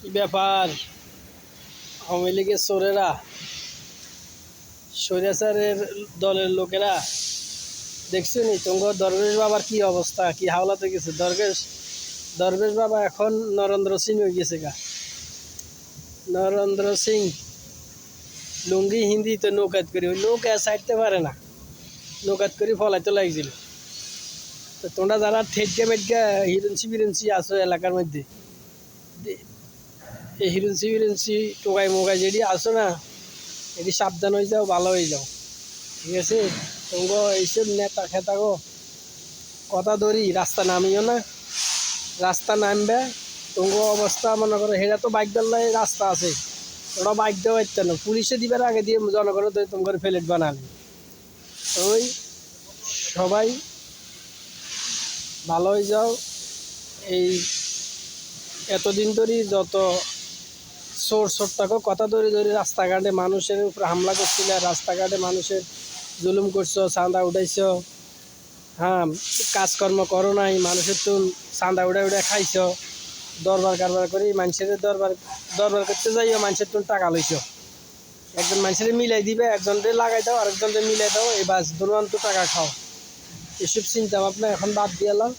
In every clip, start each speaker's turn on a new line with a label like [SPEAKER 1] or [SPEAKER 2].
[SPEAKER 1] কি ব্যাপার? আওয়ামী লীগের চোরেরা স্বৈরাচারের দলের লোকেরা দেখছ নি তোমার দরবেশ বাবার কি অবস্থা? কি হাওলাতে গেছে? দরবেশ দরবেশ বাবা এখন নরেন্দ্র সিং হয়ে গেছে গা। নরেন্দ্র সিং, লুঙ্গি হিন্দি তো নৌকাত করি, ওই নৌকা সাইডতে পারে না। নৌকাত করে ফলাইতে লাগছিল। তো তোমরা যারা ঠেটকে বেটকে হিরুঞ্চি বিরুঞ্চি আছো এলাকার মধ্যে এই হিরুঞ্চি বিরুঞ্চি টোকাই মোকাই যেটি আসো না, এটি সাবধান হয়ে যাও, ভালো হয়ে যাও। ঠিক আছে? তোমাকে এইসব নেতা খেতাগো কথা ধরি, রাস্তা নামিও না। রাস্তা নামবে তোমাকে অবস্থা মনে করো, হেরা তো বাইক দল্লাই রাস্তা আছে। ওরা বাইক দেওয়া পারতো না। পুলিশে দিবার আগে দিয়ে জনগণের তো তোমার ফ্লেট বানাবে। ওই সবাই ভালো হয়ে যাও। এই এতদিন ধরে যত চোর ছোট্টাকে কথা ধরে ধরে রাস্তাঘাটে মানুষের উপরে হামলা করছিল রাস্তাঘাটে মানুষের জুলুম করছ, চাঁদা উঠাইছ। হ্যাঁ কাজকর্ম করো নাই, মানুষের তো চাঁদা উঠে উঠে খাইছ। দরবার কারবার করি, মানুষের দরবার দরবার করতে যাইও, মানুষের তো টাকা লইছো। একজন মানুষের মিলাই দিবে একজনকে লাগাই দাও আরেকজনকে মিলাই দাও, এই বাস দুর্বান্ত টাকা খাও। এসব চিন্তা ভাবনা এখন বাদ দিয়ে এলাম।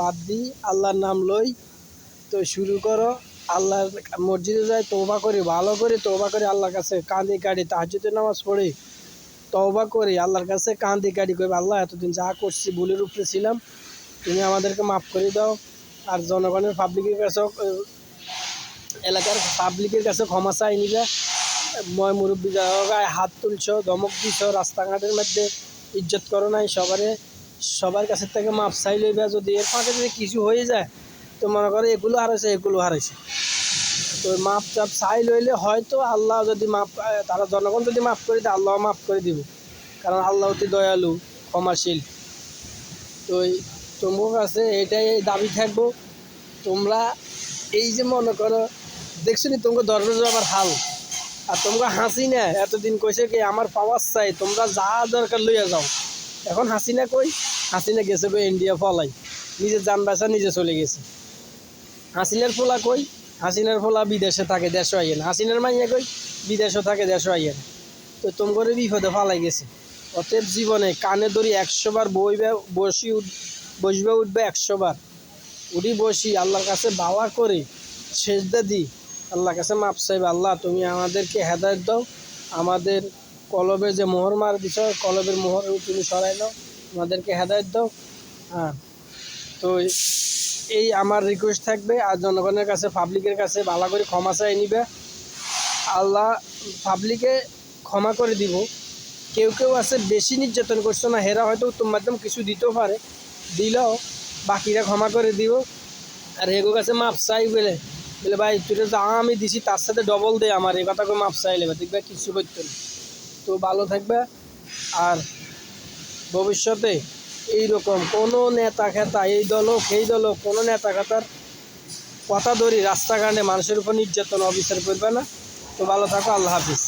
[SPEAKER 1] বাদ দিই আল্লাহর নাম লই তো শুরু করো। আল্লাহর মসজিদে যাই তৌবা করি, ভালো করে তৌবা করে আল্লাহর কাছে কাঁদি কাটি তাহাজুতে নামাজ পড়ি তৌবা করি, আল্লাহর কাছে কাঁদি কাটি করি আল্লাহ এতদিন যা করছি ভুলের উপরে ছিলাম, তুমি আমাদেরকে মাফ করে দাও। আর জনগণের পাবলিকের কাছেও এলাকার পাবলিকের কাছে ক্ষমা চাই নিবে ময় মুরব্বী গায়ে হাত তুলছো, ধমক দিছ, রাস্তাঘাটের মধ্যে ইজ্জত করো নাই, সবারে, সবার কাছে থেকে মাপ চাই লইবা, যদি এর ফাঁকে যদি কিছু হয়ে যায় তো মনে করো এগুলো হারাইছে এগুলো হারাইছে। তো মাপ চাপ চাই লইলে হয়তো আল্লাহ যদি মাপ তারা জনগণ যদি মাফ করে দেয়, আল্লাহ মাফ করে দিব। কারণ আল্লাহ অতি দয়ালু, ক্ষমাশীল। তো তোমার কাছে এটাই দাবি থাকব, তোমরা এই যে মনে করো, দেখছ নি তোমাকে দরবেশ আবার হাল? আর তোমরা হাসি না, এতদিন কইছে কি, আমার পাওয়ার চাই, তোমরা যা দরকার লইয়া যাও। এখন হাসিনা কই? হাসিনা গেছে ইন্ডিয়া ফলাই নিজের যান বাসা নিজে চলে গেছে। হাসিনার ফোলা কই? হাসিনার ফোলা বিদেশে থাকে দেশে আইয়েন হাসিনার মাইয়া কই? বিদেশে থাকে দেশে আইয়েন তো তো করে বিপদে ফালাই গেছে। অতএব জীবনে কানে ধরি একশো বার বইবে, বসি বসবে উঠবে একশো বার। উঠি বসি, আল্লাহর কাছে বাওয়া করে, সেজদা দিই আল্লাহর কাছে মাপ চাইবে, আল্লাহ তুমি আমাদেরকে হেদায়ত দাও। আমাদের কলবে যে মোহর মার দিছ, কলবের মোহর তুমি সরাই দাও আমাদেরকে হেদায়ত দাও। হ্যাঁ। তো এই আমার রিকোয়েস্ট থাকবে আর জনগণের কাছে পাবলিকের কাছে ভালো করে ক্ষমা চাই নিবে। আল্লাহ পাবলিকে ক্ষমা করে দিব। কেউ কেউ আছে, বেশি নির্যাতন করছ না, হেরা হয়তো উত্তম মাধ্যম কিছু দিতেও পারে। দিলেও বাকিরা ক্ষমা করে দিব। আর হেগো কাছে মাপ চাই বলে। বলে, ভাই তুই যা আমি দিছি, তার সাথে ডবল দে আমার এই কথা করে মাপ চাইলে দেখবে কিছু করতে না তো ভালো থাকবে। আর ভবিষ্যতে এইরকম কোনো নেতা খেতা, এই দল হোক সেই দল হোক কোনো নেতা খেতার কথা ধরি রাস্তাঘাটে মানুষের উপর নির্যাতন, অবিচার করবে না। তো ভালো থাকো, আল্লাহ হাফিজ।